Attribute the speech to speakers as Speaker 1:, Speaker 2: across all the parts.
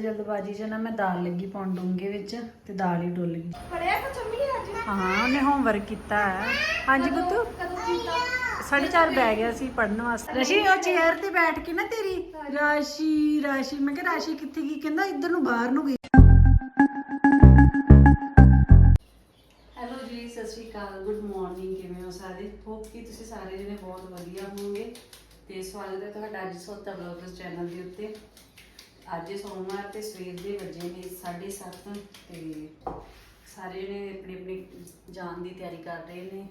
Speaker 1: ਜਲਦਬਾਜੀ 'ਚ ਨਾ ਮੈਂ ਦਾਲ ਲੱਗੀ ਪਾਉਣ ਡੂੰਗੇ ਵਿੱਚ ਤੇ ਦਾਲ ਹੀ ਡੁੱਲ। ਗਈ
Speaker 2: ਪੜਿਆ ਤਾਂ ਚੰਮੀ ਅੱਜ।
Speaker 1: ਹਾਂ ਉਹਨੇ ਹੋਮਵਰਕ ਕੀਤਾ ਹੈ। ਹਾਂਜੀ ਪੁੱਤੂ? ਸਾਢੇ ਚਾਰ ਬਹਿ ਗਿਆ ਸੀ ਪੜਨ ਵਾਸਤੇ। ਰਸ਼ੀ ਉਹ ਚੇਅਰ ਤੇ ਬੈਠ ਕੇ ਨਾ ਤੇਰੀ। ਰਾਸ਼ੀ ਰਾਸ਼ੀ। ਮੈਂ ਕਿਹਾ ਰਾਸ਼ੀ ਕਿੱਥੇ ਗਈ? ਕਹਿੰਦਾ ਇੱਧਰ ਨੂੰ ਬਾਹਰ ਨੂੰ ਗਈ। ਹੈਲੋ ਜੀ ਸਤਿ ਸ਼੍ਰੀ ਅਕਾਲ। ਗੁੱਡ ਮਾਰਨਿੰਗ ਕਿਵੇਂ ਹੋ ਸਾਰੇ? ਹੋਪ ਕਿ ਤੁਸੀਂ ਸਾਰੇ ਜਣੇ ਬਹੁਤ ਵਧੀਆ ਹੋਵੋਗੇ। ਤੇ ਸਵਾਗਤ ਹੈ ਤੁਹਾਡਾ ਅੱਜ ਸੋਤਾ ਬਲੌਗਸ ਚੈਨਲ ਦੇ ਉੱਤੇ। ਅੱਜ ਸੋਮਵਾਰ ਤੇ ਸਵੇਰ ਦੇ ਵਜੇ ਨੇ 7:30 ਤੇ ਸਾਰੇ ਜਣੇ ਆਪਣੀ ਆਪਣੀ ਜਾਣ ਦੀ ਤਿਆਰੀ ਕਰ ਰਹੇ ਨੇ।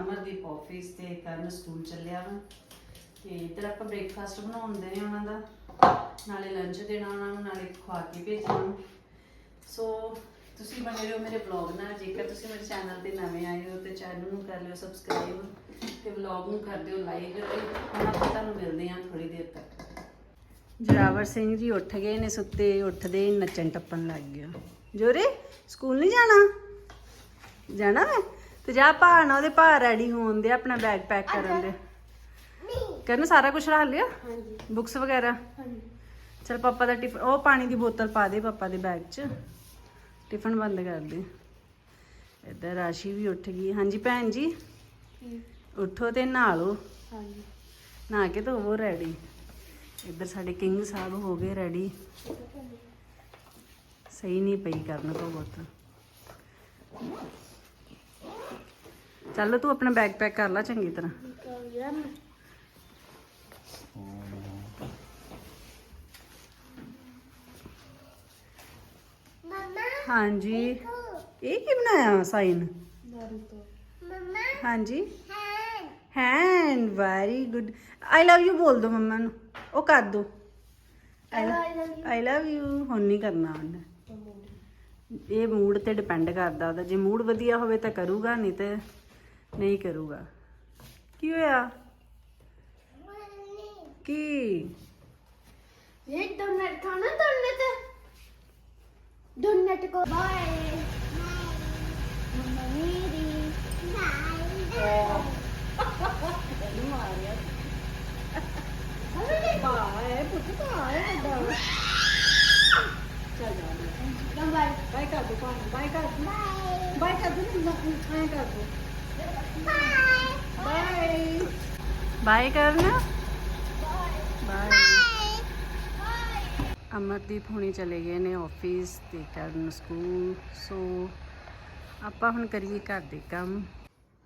Speaker 1: ਅਮਰਦੀਪ ਆਫਿਸ ਤੇ ਕਰਨ ਸਕੂਲ ਚੱਲਿਆ ਵਾ ਤੇ ਇੱਧਰ ਆਪਾਂ ਬ੍ਰੇਕਫਾਸਟ ਬਣਾਉਂਦੇ ਨੇ ਉਹਨਾਂ ਦਾ। ਨਾਲੇ ਲੰਚ ਦੇਣਾ ਉਹਨਾਂ ਨੂੰ, ਨਾਲੇ ਖਵਾ ਕੇ ਭੇਜਣਾ। ਸੋ ਤੁਸੀਂ ਬਣੇ ਰਹੋ ਮੇਰੇ ਵਲੌਗ ਨਾਲ। ਜੇਕਰ ਤੁਸੀਂ ਮੇਰੇ ਚੈਨਲ ਤੇ ਨਵੇਂ ਆਏ ਹੋ ਤੇ ਚੈਨਲ ਨੂੰ ਕਰ ਲਿਓ ਸਬਸਕ੍ਰਾਈਬ ਤੇ ਵਲੌਗ ਨੂੰ ਕਰ ਦਿਓ ਲਾਈਕ ਹੁਣ ਆਪਾਂ ਤੁਹਾਨੂੰ ਮਿਲਦੇ ਹਾਂ ਥੋੜੀ ਦੇਰ ਤੱਕ। ਜਰਾਵਰ ਸਿੰਘ ਜੀ ਉੱਠ ਗਏ ਨੇ ਸੁੱਤੇ ਉੱਠਦੇ ਹੀ ਨੱਚਣ ਟੱਪਣ ਲੱਗ ਗਿਆ ਜੋਰੇ ਸਕੂਲ ਨਹੀਂ ਜਾਣਾ? ਜਾਣਾ ਵਾ? ਤੇ ਜਾ ਭਾਣਾ ਉਹਦੇ ਭਾ ਰੈਡੀ ਹੋਣ ਦੇ ਆਪਣਾ ਬੈਗ ਪੈਕ ਕਰਨ ਦੇ। ਕਰਨ ਸਾਰਾ ਕੁਝ ਰੱਖ ਲਿਆ?
Speaker 2: ਹਾਂਜੀ।
Speaker 1: ਬੁੱਕਸ ਵਗੈਰਾ?
Speaker 2: ਹਾਂਜੀ।
Speaker 1: ਚਲ ਪਾਪਾ ਦਾ ਟਿਫਨ ਉਹ ਪਾਣੀ ਦੀ ਬੋਤਲ ਪਾ ਦੇ ਪਾਪਾ ਦੇ ਬੈਗ 'ਚ। ਟਿਫਨ ਬੰਦ ਕਰ ਦੇ। ਇੱਧਰ ਰਾਸ਼ੀ ਵੀ ਉੱਠ ਗਈ। ਹਾਂਜੀ ਭੈਣ ਜੀ? ਉੱਠੋ ਤੇ ਨਹਾ ਲਓ।
Speaker 2: ਹਾਂਜੀ।
Speaker 1: ਨਹਾ ਕੇ ਧੋਵੋ ਰੈਡੀ ਇੱਧਰ ਸਾਡੇ ਕਿੰਗ ਸਾਹਿਬ ਹੋ ਗਏ ਰੈਡੀ ਸਹੀ ਨਹੀਂ ਪਈ ਕਰਨ ਤੋਂ ਬਹੁਤ। ਚੱਲ ਤੂੰ ਆਪਣਾ ਬੈਗ ਪੈਕ ਕਰ ਲੈ ਚੰਗੀ ਤਰ੍ਹਾਂ। ਹਾਂਜੀ। ਇਹ ਕੀ ਬਣਾਇਆ ਸਾਈਨ? ਹਾਂਜੀ। Hand very good I love you ਬੋਲ ਦੋ ਮੰਮਾ ਨੂੰ। ਉਹ ਕਰ ਦੋ। ਆਈ ਲਵ ਯੂ ਹੁਣ ਨਹੀਂ ਕਰਨਾ ਉਹਨੇ। ਇਹ ਮੂਡ ਤੇ ਡਿਪੈਂਡ ਕਰਦਾ ਉਹਦਾ। ਜੇ ਮੂਡ ਵਧੀਆ ਹੋਵੇ ਤਾਂ ਕਰੂਗਾ ਨਹੀਂ ਤੇ ਨਹੀਂ ਕਰੂਗਾ। ਕੀ ਹੋਇਆ? ਕੀ?
Speaker 2: ਇਹ ਡੋਨਟ ਖਾਣਾ ਡੋਨਟ ਡੋਨਟ ਕੋ ਬਾਏ ਮੰਮਾ
Speaker 1: ਦੋ ਬਾਏ ਦੋ ਬਾਏ ਕਰਨਾ ਬਾਏ ਅਮਰਦੀਪ ਹੁਣੀ ਚਲੇ ਗਏ ਨੇ ਆਫਿਸ ਤੇ ਕਰਨ ਸਕੂਲ ਸੋ ਆਪਾਂ ਹੁਣ ਕਰੀਏ ਘਰ ਦੇ ਕੰਮ।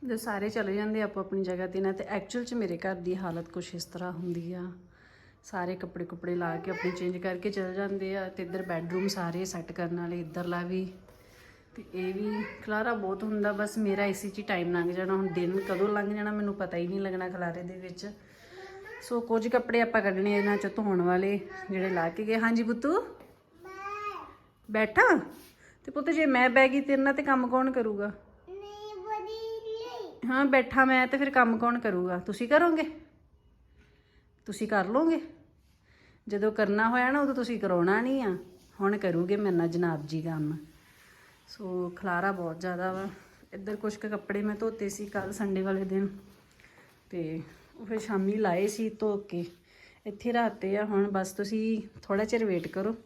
Speaker 1: ਜਦੋਂ ਸਾਰੇ ਚਲੇ ਜਾਂਦੇ ਆਪੋ ਆਪਣੀ ਜਗ੍ਹਾ ਤੇ ਨਾ ਤੇ ਐਕਚੁਅਲ ਚ ਮੇਰੇ ਘਰ ਦੀ ਹਾਲਤ ਕੁਛ ਇਸ ਤਰ੍ਹਾਂ ਹੁੰਦੀ ਆ। ਸਾਰੇ ਕੱਪੜੇ ਕੁਪੜੇ ਲਾ ਕੇ ਆਪਣੀ ਚੇਂਜ ਕਰਕੇ ਚਲੇ ਜਾਂਦੇ ਆ ਤੇ ਇੱਧਰ ਬੈੱਡਰੂਮ ਸਾਰੇ ਸੈੱਟ ਕਰਨ ਵਾਲੇ ਇੱਧਰਲਾ ਵੀ। ਤੇ ਇਹ ਵੀ ਖਲਾਰਾ ਬਹੁਤ ਹੁੰਦਾ ਬਸ ਮੇਰਾ ਇਸੇ 'ਚ ਟਾਈਮ ਲੰਘ ਜਾਣਾ ਹੁਣ ਦਿਨ ਕਦੋਂ ਲੰਘ ਜਾਣਾ ਮੈਨੂੰ ਪਤਾ ਹੀ ਨਹੀਂ ਲੱਗਣਾ ਖਲਾਰੇ ਦੇ ਵਿੱਚ। ਸੋ ਕੁਝ ਕੱਪੜੇ ਆਪਾਂ ਕੱਢਣੇ ਇਹਨਾਂ 'ਚ ਧੋਣ ਵਾਲੇ ਜਿਹੜੇ ਲਾ ਕੇ ਗਏ। ਹਾਂਜੀ ਪੁੱਤੂ? ਬੈਠਾ? ਤੇ ਪੁੱਤ ਜੇ ਮੈਂ ਬਹਿ ਗਈ ਤੇਰੇ ਨਾਲ ਤੇ ਕੰਮ ਕੌਣ ਕਰੂਗਾ? ਹਾਂ, ਬੈਠਾ ਮੈਂ ਤੇ ਫਿਰ ਕੰਮ ਕੌਣ ਕਰੂਗਾ? ਤੁਸੀਂ ਕਰੋਗੇ? ਤੁਸੀਂ ਕਰ ਲੋਗੇ ਜਦੋਂ ਕਰਨਾ ਹੋਇਆ ਨਾ, ਉਦੋਂ ਤੁਸੀਂ ਕਰਾਉਣਾ ਨਹੀਂ ਆ। ਹੁਣ ਕਰੂਗੇ ਮੇਰੇ ਨਾਲ ਜਨਾਬ ਜੀ ਕੰਮ। ਸੋ ਖਲਾਰਾ ਬਹੁਤ ਜ਼ਿਆਦਾ ਵਾ। ਇੱਧਰ ਕੁਝ ਕੁ ਕੱਪੜੇ ਮੈਂ ਧੋਤੇ ਸੀ ਕੱਲ ਸੰਡੇ ਵਾਲੇ ਦਿਨ। ਤੇ ਉਹ ਫਿਰ ਸ਼ਾਮੀ ਲਾਏ ਸੀ ਧੋ ਕੇ। ਇੱਥੇ ਰਾਤੇ ਆ, ਹੁਣ ਬਸ ਤੁਸੀਂ ਥੋੜਾ ਚਿਰ ਵੇਟ ਕਰੋ।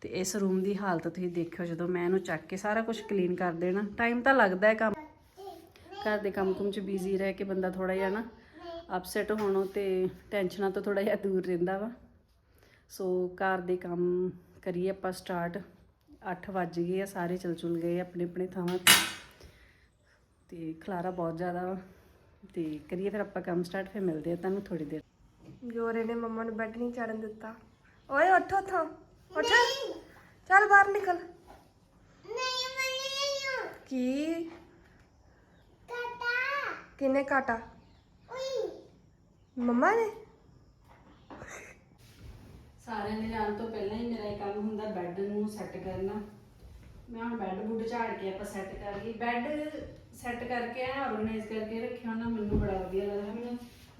Speaker 1: ਤੇ ਇਸ ਰੂਮ ਦੀ ਹਾਲਤ ਤੁਸੀਂ ਦੇਖਿਓ ਜਦੋਂ ਮੈਂ ਇਹਨੂੰ ਚੱਕ ਕੇ ਸਾਰਾ ਕੁਝ ਕਲੀਨ ਕਰ ਦੇਣਾ। ਟਾਈਮ ਤਾਂ ਲੱਗਦਾ ਹੈ ਕੰਮ ਘਰ ਦੇ ਕੰਮ ਕੁਮ ਚ ਬਿਜ਼ੀ ਰਹਿ ਕੇ ਬੰਦਾ ਥੋੜਾ ਜਿਹਾ ਨਾ ਅਪਸੈਟ ਹੋਣੋਂ ਤੇ ਟੈਨਸ਼ਨਾਂ ਤੋਂ ਥੋੜਾ ਜਿਹਾ ਦੂਰ ਰਹਿੰਦਾ ਵਾ। ਸੋ ਘਰ ਦੇ ਕੰਮ ਕਰੀਏ ਆਪਾਂ ਸਟਾਰਟ 8 ਵੱਜ ਗਏ ਆ ਸਾਰੇ ਚਲ ਚੁਲ ਗਏ ਆਪਣੇ ਆਪਣੇ ਥਾਵਾਂ ਤੇ। ਤੇ ਖਲਾਰਾ ਬਹੁਤ ਜ਼ਿਆਦਾ ਵਾ। ਤੇ ਕਰੀਏ ਫਿਰ ਆਪਾਂ ਕੰਮ ਸਟਾਰਟ ਫਿਰ ਮਿਲਦੇ ਆ ਤੁਹਾਨੂੰ ਥੋੜੀ ਦੇਰ।
Speaker 2: ਜੋਰੇ ਨੇ ਮੰਮਾ ਨੂੰ ਬੈੱਡ ਨਹੀਂ ਚੜਨ ਦਿੱਤਾ। ਓਏ ਉੱਠੋ ਥਾਂ ਉੱਠ। ਚੱਲ ਬਾਹਰ ਨਿਕਲ। ਕੀ? ਕਿਨੇ ਕਾਟਾ? ਮੰਮਾ ਨੇ?
Speaker 1: ਸਾਰਿਆਂ ਦੇ ਜਾਣ ਤੋਂ ਪਹਿਲਾਂ ਹੀ ਮੇਰਾ ਇਹ ਕੰਮ ਹੁੰਦਾ ਬੈੱਡ ਨੂੰ ਸੈੱਟ ਕਰਨਾ। ਮੈਂ ਹੁਣ ਬੈੱਡ ਬੁੱਡ ਝਾੜ ਕੇ ਆਪਾਂ ਸੈੱਟ ਕਰ ਲਈ ਬੈੱਡ ਸੈੱਟ ਕਰਕੇ ਆ ਆਰਗੇਨਾਈਜ਼ ਕਰਕੇ ਰੱਖਿਆ ਨਾ ਮੈਨੂੰ ਬੜਾ ਵਧੀਆ ਲੱਗਦਾ ਮੈਨੂੰ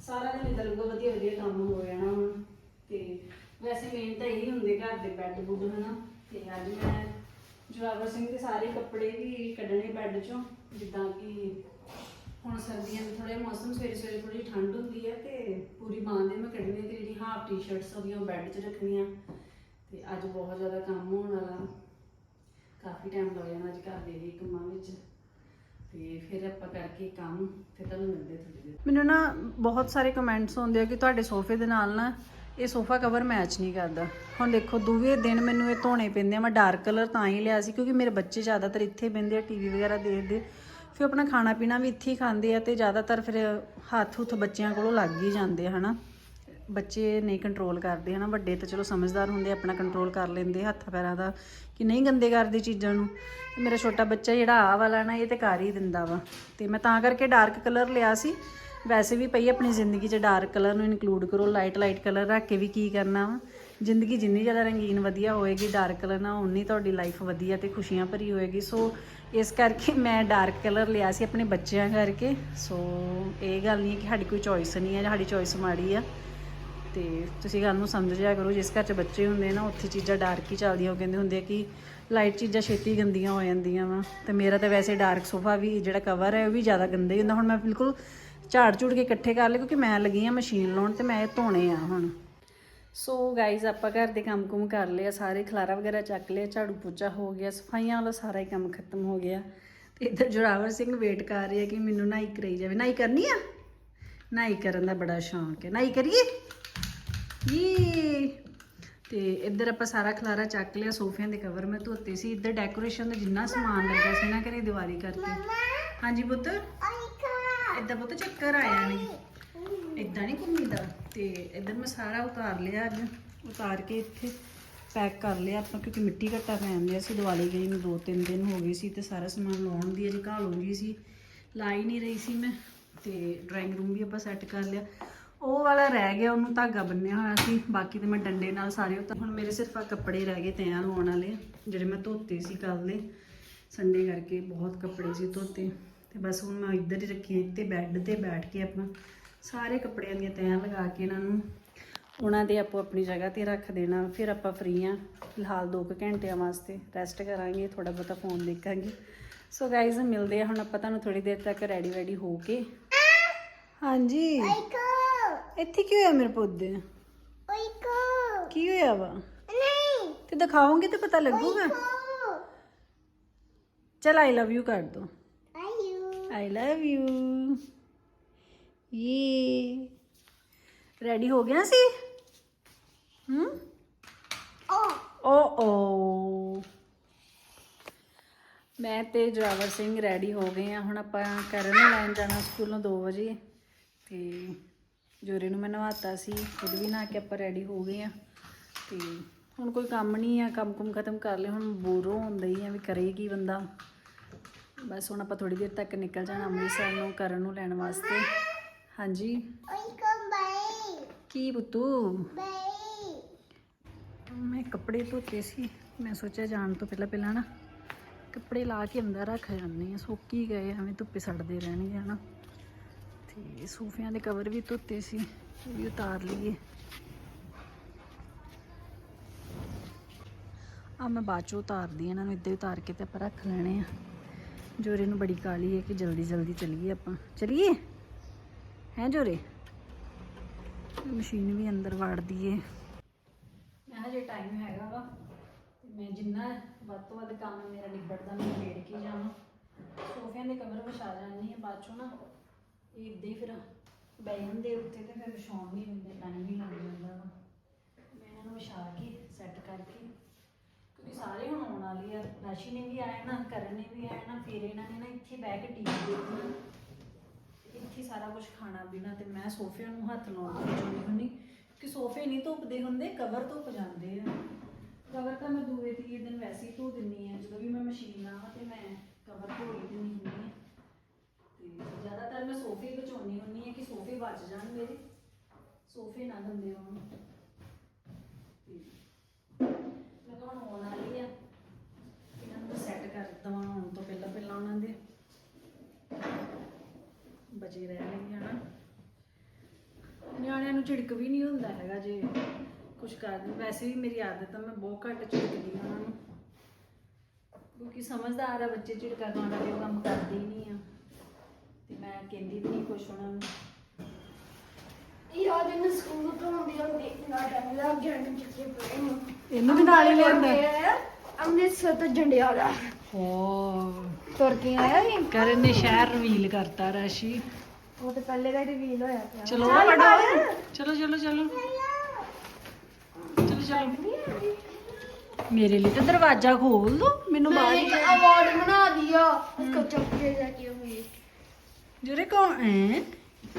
Speaker 1: ਸਾਰਾ ਦਿਨ ਇਦਾਂ ਲੱਗਦਾ ਵਧੀਆ ਵਧੀਆ ਕੰਮ ਹੋ ਜਾਣਾ ਹੁਣ। ਤੇ ਵੈਸੇ ਮੇਨ ਤਾਂ ਇਹੀ ਹੁੰਦੇ ਘਰ ਦੇ ਬੈੱਡ ਬੁੱਡ, ਹਨਾ। ਤੇ ਅੱਜ ਮੈਂ ਜਵਾਬਰ ਸਿੰਘ ਦੇ ਸਾਰੇ ਕੱਪੜੇ ਵੀ ਕੱਢਣੇ ਬੈੱਡ ਚੋਂ, ਜਿੱਦਾਂ ਕਿ ਹੁਣ ਸਰਦੀਆਂ ਦੇ ਥੋੜੇ ਮੌਸਮ ਸਵੇਰੇ ਸਵੇਰੇ ਥੋੜੀ ਠੰਡ ਹੁੰਦੀ ਹੈ ਤੇ ਪੂਰੀ ਬਾਂਹ ਦੇ ਮੈਂ ਕੱਢਣੀ ਤੇ ਜਿਹੜੀ ਹਾਫ ਟੀ-ਸ਼ਰਟਸ ਉਹਦੀਆਂ ਬੈੱਡ 'ਚ ਰੱਖਣੀਆਂ। ਤੇ ਅੱਜ ਬਹੁਤ ਜ਼ਿਆਦਾ ਕੰਮ ਹੋਣ ਵਾਲਾ। ਕਾਫੀ ਟਾਈਮ ਲੱਗ ਜਾਣਾ ਅੱਜ ਘਰ ਦੇ ਹੀ ਕੰਮਾਂ ਵਿੱਚ। ਤੇ ਫਿਰ ਆਪਾਂ ਕਰਕੇ ਕੰਮ, ਫਿਰ ਤੁਹਾਨੂੰ ਮਿਲਦੇ ਥੋੜੀ ਦੇਰ ਮੈਨੂੰ ਨਾ ਬਹੁਤ ਸਾਰੇ ਕਮੈਂਟਸ ਆਉਂਦੇ ਆ ਕਿ ਤੁਹਾਡੇ ਸੋਫੇ ਦੇ ਨਾਲ ਨਾ ਇਹ ਸੋਫਾ ਕਵਰ ਮੈਚ ਨਹੀਂ ਕਰਦਾ। ਹੁਣ ਦੇਖੋ ਦੂਵੇ ਦਿਨ ਮੈਨੂੰ ਇਹ ਧੋਣੇ ਪੈਂਦੇ ਆ, ਮੈਂ ਡਾਰਕ ਕਲਰ ਤਾਂ ਹੀ ਲਿਆ ਸੀ ਕਿਉਂਕਿ ਮੇਰੇ ਬੱਚੇ ਜ਼ਿਆਦਾਤਰ ਇੱਥੇ ਬਹਿੰਦੇ ਆ ਟੀਵੀ ਵਗੈਰਾ ਦੇਖਦੇ। ਫਿਰ ਆਪਣਾ ਖਾਣਾ ਪੀਣਾ ਵੀ ਇੱਥੇ ਹੀ ਖਾਂਦੇ ਆ ਤੇ ਜ਼ਿਆਦਾਤਰ ਫਿਰ ਹੱਥ ਹੁੱਥ ਬੱਚਿਆਂ ਕੋਲੋਂ ਲੱਗ ਹੀ ਜਾਂਦੇ ਆ, ਹਨਾ? ਬੱਚੇ ਨਹੀਂ ਕੰਟਰੋਲ ਕਰਦੇ, ਹਨਾ? ਵੱਡੇ ਤਾਂ ਚਲੋ ਸਮਝਦਾਰ ਹੁੰਦੇ, ਆਪਣਾ ਕੰਟਰੋਲ ਕਰ ਲੈਂਦੇ ਹੱਥ ਪੈਰਾਂ ਦਾ ਕਿ ਨਹੀਂ ਗੰਦੇ ਕਰਦੀ ਚੀਜ਼ਾਂ ਨੂੰ। ਤੇ ਮੇਰਾ ਛੋਟਾ ਬੱਚਾ ਜਿਹੜਾ ਆ ਵਾਲਾ ਨਾ, ਇਹ ਤੇ ਕਰ ਹੀ ਦਿੰਦਾ ਵਾ। ਤੇ ਮੈਂ ਤਾਂ ਕਰਕੇ ਡਾਰਕ ਕਲਰ ਲਿਆ ਸੀ। ਵੈਸੇ ਵੀ ਪਈ ਆਪਣੀ ਜ਼ਿੰਦਗੀ 'ਚ ਡਾਰਕ ਕਲਰ ਨੂੰ ਇਨਕਲੂਡ ਕਰੋ ਲਾਈਟ ਲਾਈਟ ਕਲਰ ਰੱਖ ਕੇ ਵੀ ਕੀ ਕਰਨਾ ਵਾ। ਜ਼ਿੰਦਗੀ ਜਿੰਨੀ ਜ਼ਿਆਦਾ ਰੰਗੀਨ ਵਧੀਆ ਹੋਏਗੀ ਡਾਰਕ ਕਲਰ ਨਾਲ ਉਨੀ ਤੁਹਾਡੀ ਲਾਈਫ ਵਧੀਆ ਤੇ ਖੁਸ਼ੀਆਂ ਭਰੀ ਹੋਏਗੀ। ਸੋ ਇਸ ਕਰਕੇ ਮੈਂ ਡਾਰਕ ਕਲਰ ਲਿਆ ਸੀ ਆਪਣੇ ਬੱਚਿਆਂ ਕਰਕੇ। ਸੋ ਇਹ ਗੱਲ ਨਹੀਂ ਹੈ ਕਿ ਸਾਡੀ ਕੋਈ ਚੋਇਸ ਨਹੀਂ ਹੈ, ਜਾਂ ਸਾਡੀ ਚੋਇਸ ਮਾੜੀ ਆ। ਤੇ ਤੁਸੀਂ ਗੱਲ ਨੂੰ ਸਮਝਿਆ ਕਰੋ, ਜਿਸ ਘਰ 'ਚ ਬੱਚੇ ਹੁੰਦੇ ਨਾ, ਉੱਥੇ ਚੀਜ਼ਾਂ ਡਾਰਕ ਹੀ ਚੱਲਦੀਆਂ। ਉਹ ਕਹਿੰਦੇ ਹੁੰਦੇ ਆ ਕਿ ਲਾਈਟ ਚੀਜ਼ਾਂ ਛੇਤੀ ਗੰਦੀਆਂ ਹੋ ਜਾਂਦੀਆਂ ਵਾ। ਤੇ ਮੇਰਾ ਤਾਂ ਵੈਸੇ ਡਾਰਕ ਸੋਫਾ ਵੀ, ਜਿਹੜਾ ਕਵਰ ਹੈ, ਉਹ ਵੀ ਜ਼ਿਆਦਾ ਗੰਦਾ ਹੀ ਹੁੰਦਾ। ਹੁਣ ਮੈਂ ਬਿਲਕੁਲ ਝਾੜ ਝੂੜ ਕੇ ਇਕੱਠੇ ਕਰ ਲਏ, ਕਿਉਂਕਿ ਮੈਂ ਲੱਗੀ ਆ ਮਸ਼ੀਨ ਲਾਉਣ ਤੇ ਮੈਂ ਇਹ ਧੋਣੇ ਆ ਹੁਣ। ਸੋ ਗਾਈਜ਼ ਆਪਾਂ ਘਰ ਦੇ ਕੰਮ ਕੁਮ ਕਰ ਲਿਆ ਸਾਰੇ ਖਲਾਰਾ ਵਗੈਰਾ ਚੱਕ ਲਿਆ ਝਾੜੂ ਪੋਚਾ ਹੋ ਗਿਆ ਸਫਾਈਆਂ ਵਾਲਾ ਸਾਰਾ ਹੀ ਕੰਮ ਖਤਮ ਹੋ ਗਿਆ। ਤੇ ਇੱਧਰ ਜੋਰਾਵਰ ਸਿੰਘ ਵੇਟ ਕਰ ਰਿਹਾ ਕਿ ਮੈਨੂੰ ਨਾਈ ਕਰਾਈ ਜਾਵੇ। ਨਾਈ ਕਰਨੀ ਆ? ਨਾਈ ਕਰਨ ਦਾ ਬੜਾ ਸ਼ੌਂਕ ਹੈ। ਨਾਈ ਕਰੀਏ? ਯੀ ਤੇ ਇੱਧਰ ਆਪਾਂ ਸਾਰਾ ਖਲਾਰਾ ਚੱਕ ਲਿਆ ਸੋਫਿਆਂ ਦੇ ਕਵਰ ਮੈਂ ਧੋਤੇ ਸੀ। ਇੱਧਰ ਡੈਕੋਰੇਸ਼ਨ ਦਾ ਜਿੰਨਾ ਸਮਾਨ ਲੱਗਾ ਸੀ ਨਾ ਘਰੇ ਦੀਵਾਰੀ ਕਰਕੇ ਹਾਂਜੀ ਪੁੱਤ? ਇੱਦਾਂ ਪੁੱਤ ਚੱਕਰ ਆਇਆ ਨਹੀਂ। ਇਦਾਂ ਨਹੀਂ ਘੁੰਮੀਦਾ ਤੇ ਇੱਧਰ ਮੈਂ ਸਾਰਾ ਉਤਾਰ ਲਿਆ ਅੱਜ, ਉਤਾਰ ਕੇ ਇੱਥੇ ਪੈਕ ਕਰ ਲਿਆ ਆਪਾਂ, ਕਿਉਂਕਿ ਮਿੱਟੀ ਘੱਟਾ ਪੈਣ ਦਿਆ ਸੀ, ਦਿਵਾਲੀ ਗਈ ਨੂੰ ਦੋ ਤਿੰਨ ਦਿਨ ਹੋ ਗਏ ਸੀ ਤੇ ਸਾਰਾ ਸਮਾਨ ਲਾਉਣ ਦੀ ਅਜੇ ਘਾਲ ਹੋਈ ਸੀ ਲਾ ਹੀ ਨਹੀਂ ਰਹੀ ਸੀ ਮੈਂ ਤੇ ਡਰਾਇੰਗ ਰੂਮ ਵੀ ਆਪਾਂ ਸੈੱਟ ਕਰ ਲਿਆ। ਉਹ ਵਾਲਾ ਰਹਿ ਗਿਆ, ਉਹਨੂੰ ਧਾਗਾ ਬੰਨਿਆ ਹੋਇਆ ਸੀ, ਬਾਕੀ ਤੇ ਮੈਂ ਡੰਡੇ ਨਾਲ ਸਾਰੇ ਉਤਾਰ, ਹੁਣ ਮੇਰੇ ਸਿਰਫ ਆ ਕੱਪੜੇ ਰਹਿ ਗਏ ਤਿਆਂ ਲਾਉਣ ਵਾਲੇ ਜਿਹੜੇ ਮੈਂ ਧੋਤੇ ਸੀ ਕੱਲ ਦੇ, ਸੰਡੇ ਕਰਕੇ ਬਹੁਤ ਕੱਪੜੇ ਸੀ ਧੋਤੇ, ਤੇ ਬਸ ਹੁਣ ਮੈਂ ਇੱਧਰ ਹੀ ਰੱਖੀ ਤੇ ਬੈੱਡ ਤੇ ਬੈਠ ਕੇ ਆਪਾਂ ਸਾਰੇ ਕੱਪੜਿਆਂ ਦੀਆਂ ਤੈਆਂ ਲਗਾ ਕੇ ਇਹਨਾਂ ਨੂੰ ਉਹਨਾਂ ਦੇ ਆਪੋ ਆਪਣੀ ਜਗ੍ਹਾ ਤੇ ਰੱਖ ਦੇਣਾ। ਫਿਰ ਆਪਾਂ ਫ੍ਰੀ ਆ ਫਿਲਹਾਲ 2 ਘੰਟਿਆਂ ਵਾਸਤੇ ਰੈਸਟ ਕਰਾਂਗੇ ਥੋੜਾ ਬਹੁਤਾ ਫੋਨ ਦੇਖਾਂਗੇ। ਸੋ ਗਾਇਜ਼ ਮਿਲਦੇ ਆ ਹੁਣ ਆਪਾਂ ਤੁਹਾਨੂੰ ਥੋੜੀ ਦੇਰ ਤੱਕ ਰੈਡੀ ਵੈਡੀ ਹੋ ਕੇ। ਹਾਂਜੀ। ਇੱਥੇ ਕੀ ਹੋਇਆ ਮੇਰੇ ਪੌਦੇ? ਕੀ ਹੋਇਆ ਵਾ? ਤੇ ਦਿਖਾਓਗੇ ਤੇ ਪਤਾ ਲੱਗੂਗਾ? ਚਲ ਆਈ ਲਵ ਯੂ ਕਰ ਦੋ। ਆਈ ਲਵ ਯੂ ਯੇ ਰੈਡੀ ਹੋ ਗਿਆ ਸੀ? ਹੂੰ? ਓ। ਓ ਮੈਂ ਤੇ ਜਵਾਵਰ ਸਿੰਘ ਰੈਡੀ ਹੋ ਗਏ ਆ। ਹੁਣ ਆਪਾਂ ਕਰਨ ਲੈਣ ਜਾਣਾ ਸਕੂਲੋਂ 2 ਵਜੇ। ਤੇ ਜੋਰੇ ਨੂੰ ਮੈਂ ਨਵਾਤਾ ਸੀ। ਖੁਦ ਵੀ ਨਹਾ ਕੇ ਆਪਾਂ ਰੈਡੀ ਹੋ ਗਏ ਆ। ਤੇ ਹੁਣ ਕੋਈ ਕੰਮ ਨਹੀਂ ਆ। ਕੰਮ ਕੁਮ ਖਤਮ ਕਰ ਲਿਆ ਹੁਣ ਬੋਰੋ ਹੁੰਦਾ ਹੀ ਆ ਵੀ ਕਰੇ ਕੀ ਬੰਦਾ। ਬਸ ਹੁਣ ਆਪਾਂ ਥੋੜੀ ਦੇਰ ਤੱਕ ਨਿਕਲ ਜਾਣਾ ਅੰਮ੍ਰਿਤਸਰ ਨੂੰ ਕਰਨ ਨੂੰ ਲੈਣ ਵਾਸਤੇ। ਹਾਂਜੀ। ਕੀ ਪੁੱਤੂ? ਮੈਂ ਕੱਪੜੇ ਧੋਤੇ ਸੀ। ਮੈਂ ਸੋਚਿਆ ਜਾਣ ਤੋਂ ਪਹਿਲਾਂ ਪਹਿਲਾਂ ਨਾ ਕੱਪੜੇ ਲਾ ਕੇ ਅੰਦਰ ਰੱਖ ਜਾਂਦੇ ਆ ਸੁੱਕੀ ਗਏ ਐਵੇਂ ਧੁੱਪੇ ਸੜਦੇ ਰਹਿਣਗੇ ਹਨਾ। ਤੇ ਸੋਫਿਆਂ ਦੇ ਕਵਰ ਵੀ ਧੋਤੇ ਸੀ। ਇਹ ਵੀ ਉਤਾਰ ਲਈਏ। ਆ ਮੈਂ ਬਾਅਦ ਚੋਂ ਉਤਾਰਦੀ ਇਹਨਾਂ ਨੂੰ ਇੱਦਾਂ ਉਤਾਰ ਕੇ ਤੇ ਆਪਾਂ ਰੱਖ ਲੈਣੇ ਆ ਜੋਰੇ ਨੂੰ ਬੜੀ ਕਾਲੀ ਹੈ ਕਿ ਜਲਦੀ ਜਲਦੀ ਚੱਲੀਏ ਆਪਾਂ। ਚਲੀਏ? ਹੈ ਜੋਰੇ? ਮਸ਼ੀਨ ਵੀ ਅੰਦਰ ਵਾੜ ਦਈਏ ਮੈਂ ਹਜੇ ਟਾਈਮ ਹੈਗਾ ਵਾ ਤੇ ਮੈਂ ਜਿੰਨਾ ਵੱਧ ਤੋਂ ਵੱਧ ਕੰਮ ਮੇਰਾ ਨਿਬੜਦਾ, ਮੈਂ ਵੇੜ ਕੇ ਜਾਵਾਂ। ਸੋਫਿਆਂ ਦੇ ਕਵਰ ਵਿਛਾ ਜਾਂਦੀ ਆ ਬਾਅਦ ਚੋਂ ਨਾ। ਇਹ ਇੱਦਾਂ ਹੀ ਫਿਰ ਬੈ ਜਾਂਦੇ ਉੱਤੇ ਤੇ ਫਿਰ ਵਿਛਾਉਣ ਨਹੀਂ ਦਿੰਦੇ, ਟਾਈਮ ਵੀ ਲੱਗ ਜਾਂਦਾ ਵਾ। ਮੈਂ ਇਹਨਾਂ ਨੂੰ ਵਿਛਾ ਕੇ ਸੈੱਟ ਕਰਕੇ, ਕਿਉਂਕਿ ਸਾਰੇ ਹੁਣ ਆਉਣ ਵਾਲੇ ਆ। ਰਾਸ਼ੀ ਨੇ ਵੀ ਆਇਆ ਨਾ, ਕਰਨ ਨੇ ਵੀ ਆਇਆ ਨਾ, ਫਿਰ ਇਹਨਾਂ ਨੇ ਨਾ ਇੱਥੇ ਬਹਿ ਕੇ ਟੀਵੀ ਦੇਖਣਾ। ਇੱਥੇ ਸਾਰਾ ਕੁਝ ਖਾਣਾ ਪੀਣਾ ਤੇ ਮੈਂ ਸੋਫਿਆਂ ਨੂੰ ਹੱਥ ਲਾਉਣ ਦੀ ਚਾਹੁੰਦੀ ਹੁੰਦੀ ਕਿ ਸੋਫੇ ਨਹੀਂ ਧੁੱਪਦੇ ਹੁੰਦੇ ਕਵਰ ਧੁੱਪ ਜਾਂਦੇ ਆ। ਕਵਰ ਤਾਂ ਮੈਂ ਦੂਏ ਤੀਏ ਦਿਨ ਵੈਸੇ ਹੀ ਧੋ ਦਿੰਨੀ ਆ, ਜਦੋਂ ਵੀ ਮੈਂ ਮਸ਼ੀਨ ਆ ਤੇ ਮੈਂ ਕਵਰ ਧੋ ਹੀ ਦਿੰਨੀ ਹੁੰਦੀ ਆ। ਤੇ ਜ਼ਿਆਦਾਤਰ ਮੈਂ ਸੋਫੇ ਹੀ ਬਚਾਉਣੀ ਹੁੰਦੀ ਆ ਕਿ ਸੋਫੇ ਬਚ ਜਾਣ ਮੇਰੇ, ਸੋਫੇ ਨਾ ਗੰਦੇ ਹੋਣ ਤੇ ਮੈਂ ਤਾਂ ਹੁਣ ਆਉਣ ਵਾਲੀ ਆ ਇਹਨਾਂ ਨੂੰ ਸੈੱਟ ਕਰ ਦਵਾਂ ਆਉਣ ਤੋਂ ਪਹਿਲਾਂ ਪਹਿਲਾਂ ਉਹਨਾਂ ਦੇ ਬਚੇ ਰਹਿਣਗੇ ਹਨਾ ਨਿਆਣਿਆਂ ਨੂੰ ਝਿੜਕ ਵੀ ਨਹੀਂ ਹੁੰਦਾ ਹੈਗਾ ਜੇ ਕੁਝ ਕਰਦੇ ਵੈਸੇ ਵੀ ਮੇਰੀ ਆਦਤ ਆ ਮੈਂ ਬਹੁਤ ਘੱਟ ਝਿੜਕਦੀ ਹਾਂ ਉਹਨਾਂ ਨੂੰ। ਕਿਉਂਕਿ ਸਮਝਦਾਰ ਆ ਬੱਚੇ ਝਿੜਕਾ ਖਾਣ ਵਾਲੇ ਉਹ ਕੰਮ ਕਰਦੇ ਹੀ ਨਹੀਂ ਆ। ਤੇ ਮੈਂ ਕਹਿੰਦੀ ਵੀ ਨਹੀਂ ਕੁਛ ਉਹਨਾਂ ਨੂੰ।
Speaker 2: ਯਾਰ ਇਹਨੂੰ ਸਕੂਲ ਤੋਂ ਆਉਂਦੀ ਆਉਂਦੀ ਨਾ ਗਿਆ ਨੂੰ ਜਿੱਥੇ ਪਏ ਨੂੰ।
Speaker 1: ਇਹਨੂੰ ਵੀ ਨਾਲ ਹੀ ਲਿਆਂਦਾ
Speaker 2: ਅੰਮ੍ਰਿਤਸਰ ਤੋਂ ਜੰਡਿਆਲਾ।
Speaker 1: ਓ
Speaker 2: ਤੁਰ ਕੇ ਆਇਆ ਸੀ
Speaker 1: ਕਰਨ ਨੇ ਸ਼ਹਿਰ ਰਿਵੀਲ ਕਰਤਾ ਰਾਸ਼ੀ।
Speaker 2: ਉਹ ਤੇ ਪਹਿਲੇ
Speaker 1: ਮੇਰੇ ਲਈ ਤਾਂ ਦਰਵਾਜ਼ਾ ਖੋਲ ਦੋ ਮੈਨੂੰ ਬਾਹਰ ਹੀ
Speaker 2: ਅਵਾਰਡ ਬਣਾ ਦਿਓ। ਉਸਕੋ ਚੱਕੇ ਜਾ ਕੇ ਹੋਈ
Speaker 1: ਜੁਰੇ ਕੌਣ? ਹੈ?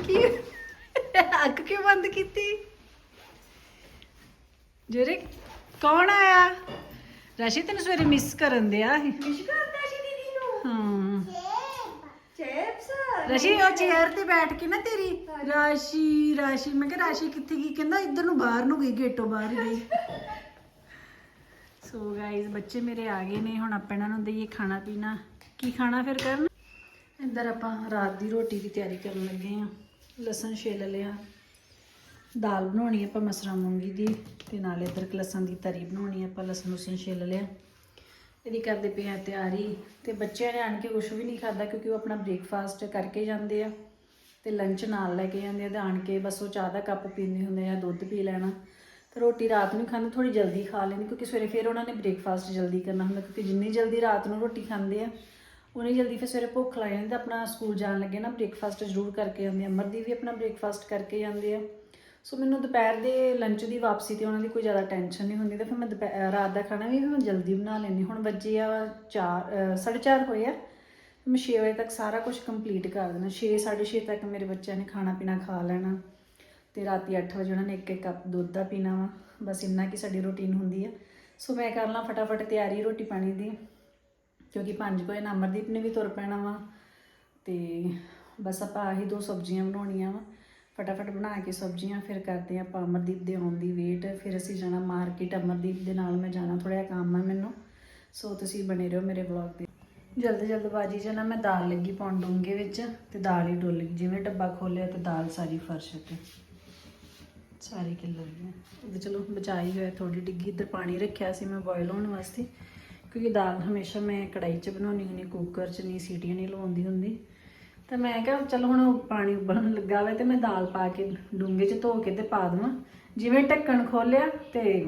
Speaker 1: ਕੀ? ਅੱਖ ਕਿਉਂ ਬੰਦ ਕੀਤੀ? ਜੁਰੇ ਕੌਣ ਆਇਆ? ਰਾਸ਼ੀ ਤੈਨੂੰ ਸਵੇਰੇ ਮਿਸ ਕਰਨ ਦਿਆ
Speaker 2: ਮਿਸ ਕਰਦਾ ਸੀ ਦੀਦੀ ਨੂੰ।
Speaker 1: ਹਾਂ। ਰਾਸ਼ੀ ਉਹ ਚੇਅਰ ਤੇ ਬੈਠ ਕੇ ਨਾ ਤੇਰੀ ਰਾਸ਼ੀ ਰਾਸ਼ੀ ਮੈਂ ਕਿਹਾ ਰਾਸ਼ੀ ਕਿੱਥੇ ਗਈ? ਕਹਿੰਦਾ ਇੱਧਰ ਨੂੰ ਬਾਹਰ ਨੂੰ ਗਈ ਗੇਟੋਂ ਬਾਹਰ ਗਈ। ਸੋ ਗਾਇਸ ਬੱਚੇ ਮੇਰੇ ਆ ਗਏ ਨੇ ਹੁਣ ਆਪਾਂ ਇਹਨਾਂ ਨੂੰ ਦਈਏ ਖਾਣਾ ਪੀਣਾ। ਕੀ ਖਾਣਾ ਫਿਰ ਕਰਨ? ਇੱਧਰ ਆਪਾਂ ਰਾਤ ਦੀ ਰੋਟੀ ਦੀ ਤਿਆਰੀ ਕਰਨ ਲੱਗੇ ਆ ਲਸਣ ਛਿੱਲ ਲਿਆ। ਦਾਲ ਬਣਾਉਣੀ ਆਪਾਂ ਮਸਰਾ ਮੂੰਗੀ ਦੀ ਤੇ ਨਾਲ ਇੱਧਰ ਲਸਣ ਦੀ ਤਰੀ ਬਣਾਉਣੀ ਆਪਾਂ ਲਸਣ ਉਸਨ ਛਿੱਲ ਲਿਆ। ਇਹਦੀ ਕਰਦੇ ਪਏ ਆ ਤਿਆਰੀ। ਤੇ ਬੱਚਿਆਂ ਨੇ ਆਣ ਕੇ ਕੁਝ ਵੀ ਨਹੀਂ ਖਾਦਾ ਕਿਉਂਕਿ ਉਹ ਆਪਣਾ ਬ੍ਰੇਕਫਾਸਟ ਕਰਕੇ ਜਾਂਦੇ ਆ ਤੇ ਲੰਚ ਨਾਲ ਲੈ ਕੇ ਜਾਂਦੇ ਆ ਤੇ ਆਣ ਕੇ ਬਸ ਉਹ ਚਾਹ ਦਾ ਕੱਪ ਪੀਂਦੇ ਹੁੰਦੇ ਆ ਦੁੱਧ ਪੀ ਲੈਣਾ। ਤੇ ਰੋਟੀ ਰਾਤ ਨੂੰ ਖਾਂਦੇ ਥੋੜੀ ਜਲਦੀ ਖਾ ਲੈਂਦੇ ਕਿਉਂਕਿ ਸਵੇਰੇ ਫਿਰ ਉਹਨਾਂ ਨੇ ਬ੍ਰੇਕਫਾਸਟ ਜਲਦੀ ਕਰਨਾ ਹੁੰਦਾ ਕਿਉਂਕਿ ਜਿੰਨੀ ਜਲਦੀ ਰਾਤ ਨੂੰ ਰੋਟੀ ਖਾਂਦੇ ਆ, ਉਨੀ ਜਲਦੀ ਫਿਰ ਸਵੇਰੇ ਭੁੱਖ ਲੱਗ ਜਾਂਦੀ ਤੇ ਆਪਣਾ ਸਕੂਲ ਜਾਣ ਲੱਗੇ ਨਾ ਬ੍ਰੇਕਫਾਸਟ ਜ਼ਰੂਰ ਕਰਕੇ ਜਾਂਦੇ ਆ। ਅਮਰਦੀਪ ਵੀ ਆਪਣਾ ਬ੍ਰੇਕਫਾਸਟ ਕਰਕੇ ਜਾਂਦੇ ਆ। ਸੋ ਮੈਨੂੰ ਦੁਪਹਿਰ ਦੇ ਲੰਚ ਦੀ ਵਾਪਸੀ ਤੇ ਉਹਨਾਂ ਦੀ ਕੋਈ ਜ਼ਿਆਦਾ ਟੈਨਸ਼ਨ ਨਹੀਂ ਹੁੰਦੀ ਤੇ ਫਿਰ ਮੈਂ ਦੁਪਹਿ ਰਾਤ ਦਾ ਖਾਣਾ ਵੀ ਮੈਂ ਜਲਦੀ ਬਣਾ ਲੈਂਦੀ ਹੁਣ ਵੱਜੇ ਆ 4 4:30 ਹੋਏ ਆ। ਮੈਂ 6 ਵਜੇ ਤੱਕ ਸਾਰਾ ਕੁਝ ਕੰਪਲੀਟ ਕਰ ਦੇਣਾ 6 6:30 ਤੱਕ ਮੇਰੇ ਬੱਚਿਆਂ ਨੇ ਖਾਣਾ ਪੀਣਾ ਖਾ ਲੈਣਾ। ਤੇ ਰਾਤੀ 8 ਵਜੇ ਉਹਨਾਂ ਨੇ ਇੱਕ ਇੱਕ ਕੱਪ ਦੁੱਧ ਦਾ ਪੀਣਾ ਵਾ। ਬਸ ਇੰਨਾ ਕੀ ਸਾਡੀ ਰੁਟੀਨ ਹੁੰਦੀ ਆ। ਸੋ ਮੈਂ ਕਰ ਲਾਂ ਫਟਾਫਟ ਤਿਆਰੀ ਰੋਟੀ ਪਾਣੀ ਦੀ। ਕਿਉਂਕਿ 5 ਵਜੇ ਨਾਲ ਅਮਰਦੀਪ ਨੇ ਵੀ ਤੁਰ ਪੈਣਾ ਵਾ। ਤੇ ਬਸ ਆਪਾਂ ਆਹੀ ਦੋ ਸਬਜ਼ੀਆਂ ਬਣਾਉਣੀਆਂ ਵਾ। ਫਟਾਫਟ ਬਣਾ ਕੇ ਸਬਜ਼ੀਆਂ ਫਿਰ ਕਰਦੇ ਆਪਾਂ। ਅਮਰਦੀਪ ਦੇ ਆਉਣ ਦੀ ਵੇਟ ਫਿਰ ਅਸੀਂ ਜਾਣਾ ਮਾਰਕੀਟ ਅਮਰਦੀਪ ਦੇ ਨਾਲ ਮੈਂ ਜਾਣਾ ਥੋੜਾ ਜਿਹਾ ਕੰਮ ਆ ਮੈਨੂੰ। ਸੋ ਤੁਸੀਂ ਬਣੇ ਰਹੋ ਮੇਰੇ ਵਲੌਗ 'ਤੇ। ਜਲਦੀ ਜਲਦਬਾਜੀ ਚ ਨਾ ਮੈਂ ਦਾਲ ਲੱਗੀ ਪਾਉਣ ਡੂੰਗੇ ਵਿੱਚ ਤੇ ਦਾਲ ਹੀ ਡੁੱਲ ਗਈ। ਜਿਵੇਂ ਡੱਬਾ ਖੋਲਿਆ ਤੇ ਦਾਲ ਸਾਰੀ ਫਰਸ਼ ਤੇ ਸਾਰੀ ਕਿੱਲ ਗਈ ਚਲੋ ਬਚਾਈ ਹੋਇਆ ਥੋੜੀ ਡਿੱਗੀ, ਇੱਧਰ ਪਾਣੀ ਰੱਖਿਆ ਸੀ ਮੈਂ ਬੋਇਲ ਹੋਣ ਵਾਸਤੇ। ਕਿਉਂਕਿ ਦਾਲ ਹਮੇਸ਼ਾ ਮੈਂ ਕੜਾਈ 'ਚ ਬਣਾਉਣੀ ਹੁੰਦੀ ਕੁੱਕਰ 'ਚ ਨਹੀਂ, ਸੀਟੀਆਂ ਨਹੀਂ ਲਵਾਉਂਦੀ ਹੁੰਦੀ। ਤਾਂ ਮੈਂ ਕਿਹਾ ਚਲੋ ਹੁਣ ਉਹ ਪਾਣੀ ਉਬਲਣ ਲੱਗਾ ਵੇ ਤੇ ਮੈਂ ਦਾਲ ਪਾ ਕੇ ਡੂੰਘੇ 'ਚ ਧੋ ਕੇ ਤੇ ਪਾ ਦੇਵਾਂ। ਜਿਵੇਂ ਢੱਕਣ ਖੋਲਿਆ ਤੇ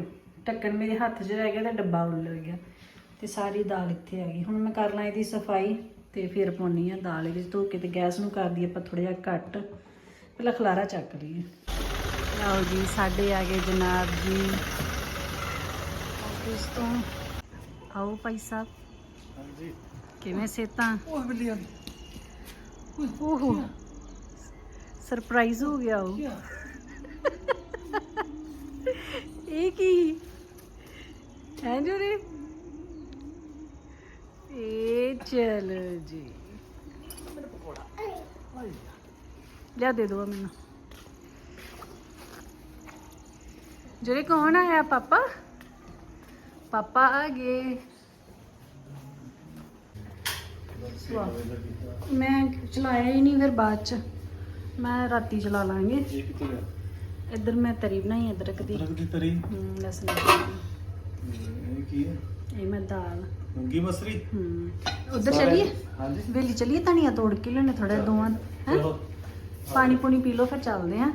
Speaker 1: ਢੱਕਣ ਮੇਰੇ ਹੱਥ 'ਚ ਰਹਿ ਗਿਆ ਤੇ ਡੱਬਾ ਉੱਲ ਗਿਆ। ਤੇ ਸਾਰੀ ਦਾਲ ਇੱਥੇ ਆ ਗਈ। ਹੁਣ ਮੈਂ ਕਰ ਲਾਂ ਇਹਦੀ ਸਫ਼ਾਈ ਤੇ ਫਿਰ ਪਾਉਣੀ ਆ ਦਾਲ ਇਹਦੇ 'ਚ ਧੋ ਕੇ ਤੇ ਗੈਸ ਨੂੰ ਕਰ ਦਈਏ ਆਪਾਂ ਥੋੜਾ ਜਿਹਾ ਘੱਟ। ਪਹਿਲਾਂ ਖਲਾਰਾ ਚੱਕ ਲਈਏ। ਲਓ ਜੀ ਸਾਡੇ ਆ ਗਏ ਜਨਾਬ ਜੀ ਆਫਿਸ ਤੋਂ। ਆਓ ਭਾਈ ਸਾਹਿਬ।
Speaker 3: ਹਾਂਜੀ।
Speaker 1: ਕਿਵੇਂ ਸੇਤਾਂ
Speaker 3: ਉਹ ਬਿੱਲੀਆਂ
Speaker 1: ਓਹੋ। ਸਰਪ੍ਰਾਈਜ਼ ਹੋ ਗਿਆ ਉਹ। ਇਹ ਕੀ? ਹੈ ਜੁਰੀ? ਇਹ ਚਲ ਜੀ। ਲਿਆ ਦੇ ਦੋ ਮੈਨੂੰ। ਜੁਰੀ ਕੌਣ ਆਇਆ? ਪਾਪਾ? ਪਾਪਾ ਆ ਗਏ। ਵਾਹ। ਮੈਂ ਚਲਾਇਆ ਹੀ ਨਹੀਂ ਫਿਰ ਬਾਅਦ ਚ। ਮੈਂ ਰਾਤੀ ਚਲਾ ਲਾਂਗੇ।
Speaker 3: ਇਹ ਕਿੱਥੇ ਗਿਆ
Speaker 1: ਇੱਧਰ ਮੈਂ ਤਰੀ ਬਣਾਈ ਅਦਰਕ ਦੀ।
Speaker 3: ਅਦਰਕ ਦੀ ਤਰੀ?
Speaker 1: ਹਮ, ਲਸਣ ਦੀ
Speaker 3: ਇਹ ਕੀ ਹੈ
Speaker 1: ਇਹ ਮੈਂ ਦਾਲ।
Speaker 3: ਮੂੰਗੀ ਮਸਰੀ?
Speaker 1: ਹਮ ਉਧਰ ਚਲੀਏ?
Speaker 3: ਹਾਂਜੀ।
Speaker 1: ਵੇਲੀ ਚਲੀਏ ਧਨੀਆ ਤੋੜ ਕੇ ਲੈਣੇ ਥੋੜਾ ਦੋਵਾਂ। ਹੈ? ਪਾਣੀ ਪੂਣੀ ਪੀ ਲਓ ਫਿਰ ਚੱਲਦੇ ਆਂ।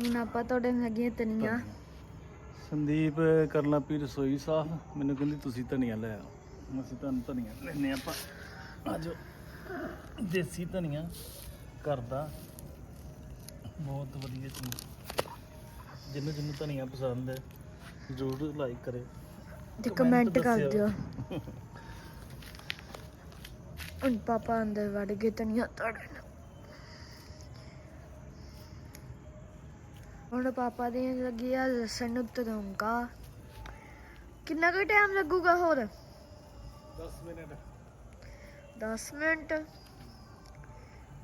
Speaker 2: ਹੁਣ ਆਪਾਂ ਤੁਹਾਡੇ ਹੈਗੀਆਂ ਤਨੀਆਂ।
Speaker 3: ਸੰਦੀਪ ਕਰਨਾ ਪੀ ਰਸੋਈ ਸਾਫ਼। ਮੈਨੂੰ ਕਹਿੰਦੀ ਤੁਸੀਂ ਧਨੀਆ ਲੈ ਆਓ। ਅਸੀਂ ਤੁਹਾਨੂੰ ਧਨੀਆ ਲੈਨੇ ਆਪਾਂ। ਆਜੋ ਦੇਸੀ ਧਨੀਆ ਕਰਦਾ ਬਹੁਤ ਵਧੀਆ ਚੀਜ਼। ਜਿਹਨੂੰ ਜਿਹਨੂੰ ਧਨੀਆ ਪਸੰਦ ਹੈ ਜ਼ਰੂਰ ਲਾਈਕ ਕਰੇ
Speaker 2: ਤੇ ਕਮੈਂਟ ਕਰ। ਦਿਓ। ਹੁਣ ਪਾਪਾ ਅੰਦਰ ਵੜ ਗਏ ਤਨੀਆਂ ਤੋੜਨ ਹੁਣ ਪਾਪਾ ਦੇ ਲੱਗੀ ਆ ਲਸਣ ਨੂੰ ਤੜਕਾ ਕਿੰਨਾ ਕੁ ਟਾਈਮ ਲੱਗੂਗਾ ਹੋਰ?
Speaker 3: 10 ਮਿੰਟ।
Speaker 2: 10 ਮਿੰਟ?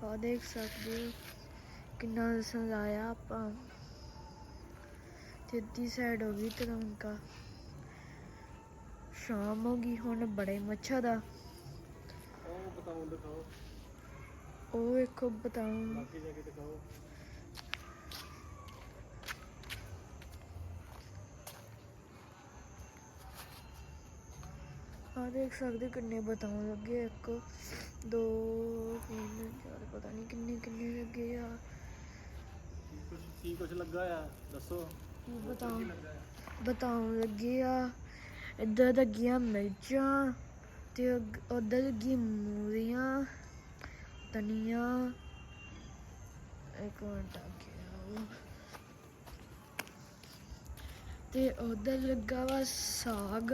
Speaker 2: ਆ ਦੇਖ ਸਕਦੇ ਹੋ ਕਿੰਨਾ ਲਸਣ ਲਾਇਆ ਆਪਾਂ। ਤੇ ਅੱਧੀ ਸਾਈਡ ਹੋ ਗਈ ਤੜਕਾ ਸ਼ਾਮ ਹੋ ਗਈ ਹੁਣ ਬੜੇ ਮੱਛਰ ਦਾ
Speaker 3: ਉਹ ਬਤਾਉਂ ਦਿਖਾਓ।
Speaker 2: ਉਹ ਵੇਖੋ ਬਤਾਉਂ
Speaker 3: ਬਾਕੀ ਜਾ ਕੇ ਦਿਖਾਓ।
Speaker 2: ਆ ਦੇਖ ਸਕਦੇ ਕਿੰਨੇ ਬਤਾਉਂ ਲੱਗੇ ਇੱਕ ਦੋ ਤਿੰਨ ਚਾਰ ਪਤਾ ਨਹੀਂ ਕਿੰਨੇ ਕਿੰਨੇ ਲੱਗੇ ਆ।
Speaker 3: ਕੁਝ ਕੀ ਕੁਝ ਲੱਗਾ ਆ? ਦੱਸੋ।
Speaker 2: ਬਤਾਉ ਬਤਾਉਣ ਲੱਗੇ ਆ? ਇੱਧਰ ਲੱਗੀਆਂ ਮਿਰਚਾਂ ਤੇ ਉੱਧਰ ਲੱਗੀ ਮੂਲੀਆਂ ਧਨੀਆ। ਇੱਕ ਮਿੰਟ ਆ ਗਿਆ ਤੇ ਉੱਧਰ ਲੱਗਾ ਵਾ ਸਾਗ।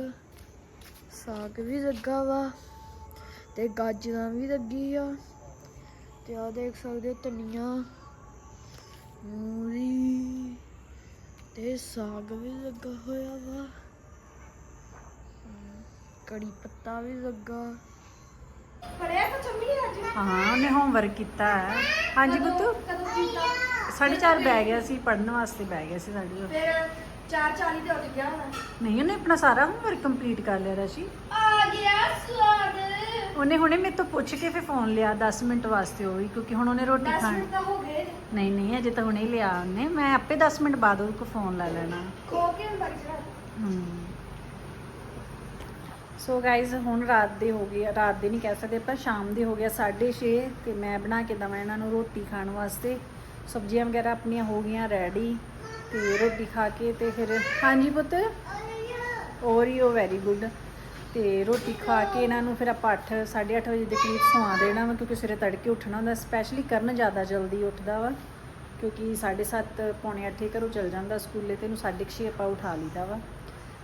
Speaker 2: ਸਾਗ ਵੀ ਲੱਗਾ ਵਾ ਤੇ ਗਾਜਰਾਂ ਵੀ ਲੱਗੀ ਆ। ਤੇ ਆ ਦੇਖ ਸਕਦੇ ਹੋ ਧਨੀਆ ਮੂਲੀ ਤੇ ਸਾਗ ਵੀ ਲੱਗਾ ਹੋਇਆ ਵਾ। ਕੜੀ ਪੱਤਾ ਵੀ ਲੱਗਾ। ਪੜਿਆ ਕੁਛ ਅੰਮੀ ਅੱਜ?
Speaker 1: ਹਾਂ ਉਹਨੇ ਹੋਮਵਰਕ ਕੀਤਾ ਹੈ। ਹਾਂਜੀ ਪੁੱਤੂ
Speaker 2: ਕਦੋਂ ਕੀਤਾ?
Speaker 1: 4:30 ਬਹਿ ਗਿਆ ਸੀ ਪੜਨ ਵਾਸਤੇ ਬਹਿ ਗਿਆ ਸੀ ਸਾਡੀ
Speaker 2: ਫਿਰ 4:40 ਤੇ ਉੱਠ ਗਿਆ ਹੁਣ।
Speaker 1: ਨਹੀਂ ਉਹਨੇ ਆਪਣਾ ਸਾਰਾ ਹੋਮਵਰਕ ਕੰਪਲੀਟ ਕਰ ਲਿਆ ਰਸ਼ੀ।
Speaker 2: ਆ ਗਿਆ ਸਵਾਦ।
Speaker 1: ਉਹਨੇ ਹੁਣੇ ਮੇਰੇ ਤੋਂ ਪੁੱਛ ਕੇ ਫਿਰ ਫੋਨ ਲਿਆ 10 ਮਿੰਟ ਵਾਸਤੇ ਉਹ ਵੀ ਕਿਉਂਕਿ ਹੁਣ ਉਹਨੇ ਰੋਟੀ
Speaker 2: 10
Speaker 1: ਖਾਣੀ
Speaker 2: ਮਿੰਟ ਤਾਂ ਹੋ ਗਏ।
Speaker 1: ਨਹੀਂ ਨਹੀਂ ਅਜੇ ਤਾਂ ਹੁਣੇ ਹੀ ਲਿਆ ਉਹਨੇ। ਮੈਂ ਆਪੇ 10 ਮਿੰਟ ਬਾਅਦ ਉਹਦੇ ਕੋਲ ਫੋਨ ਲੈ ਲੈਣਾ।
Speaker 2: ਖੋ ਕੇ
Speaker 1: ਸੋ ਗਾਇਜ਼ ਹੁਣ ਰਾਤ ਦੇ ਹੋ ਗਏ ਰਾਤ ਦੇ ਨਹੀਂ ਕਹਿ ਸਕਦੇ ਪਰ ਸ਼ਾਮ ਦੇ ਹੋ ਗਿਆ 6:30 ਤੇ ਮੈਂ ਬਣਾ ਕੇ ਦਵਾਂ ਇਹਨਾਂ ਨੂੰ ਰੋਟੀ ਖਾਣ ਵਾਸਤੇ। ਸਬਜ਼ੀਆਂ ਵਗੈਰਾ ਆਪਣੀਆਂ ਹੋ ਗਈਆਂ ਰੈਡੀ ਤੇ ਰੋਟੀ ਖਾ ਕੇ ਤੇ ਫਿਰ, ਹਾਂਜੀ ਪੁੱਤ? ਓਰੀਓ ਵੈਰੀ ਗੁੱਡ ਤੇ ਰੋਟੀ ਖਾ ਕੇ ਇਹਨਾਂ ਨੂੰ ਫਿਰ ਆਪਾਂ 8 8:30 ਵਜੇ ਦੇ ਕਰੀਬ ਸੁਆ ਦੇਣਾ ਵਾ, ਕਿਉਂਕਿ ਸਵੇਰੇ ਤੜਕੇ ਉੱਠਣਾ ਹੁੰਦਾ ਸਪੈਸ਼ਲੀ ਕਰਨ ਜ਼ਿਆਦਾ ਜਲਦੀ ਉੱਠਦਾ ਵਾ, ਕਿਉਂਕਿ 7:30 ਪੌਣੇ 8 ਘਰੋਂ ਚਲ ਜਾਂਦਾ ਸਕੂਲੇ ਤੇ ਇਹਨੂੰ 6:30 ਆਪਾਂ ਉਠਾ ਲਈਦਾ ਵਾ।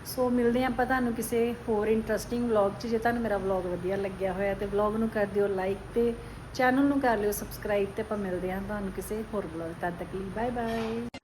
Speaker 1: ਸੋ ਮਿਲਦੇ ਹਾਂ ਆਪਾਂ ਤੁਹਾਨੂੰ ਕਿਸੇ ਹੋਰ ਇੰਟਰਸਟਿੰਗ ਵਲੌਗ 'ਚ, ਜੇ ਤੁਹਾਨੂੰ ਮੇਰਾ ਵਲੌਗ ਵਧੀਆ ਲੱਗਿਆ ਹੋਇਆ ਤੇ ਵਲੌਗ ਨੂੰ ਕਰ ਦਿਓ ਲਾਈਕ ਤੇ ਚੈਨਲ ਨੂੰ ਕਰ ਲਿਓ ਸਬਸਕ੍ਰਾਈਬ ਤੇ ਆਪਾਂ ਮਿਲਦੇ ਹਾਂ ਤੁਹਾਨੂੰ ਕਿਸੇ ਹੋਰ ਵਲੌਗ ਤਦ ਤੱਕ ਲਈ। Bye bye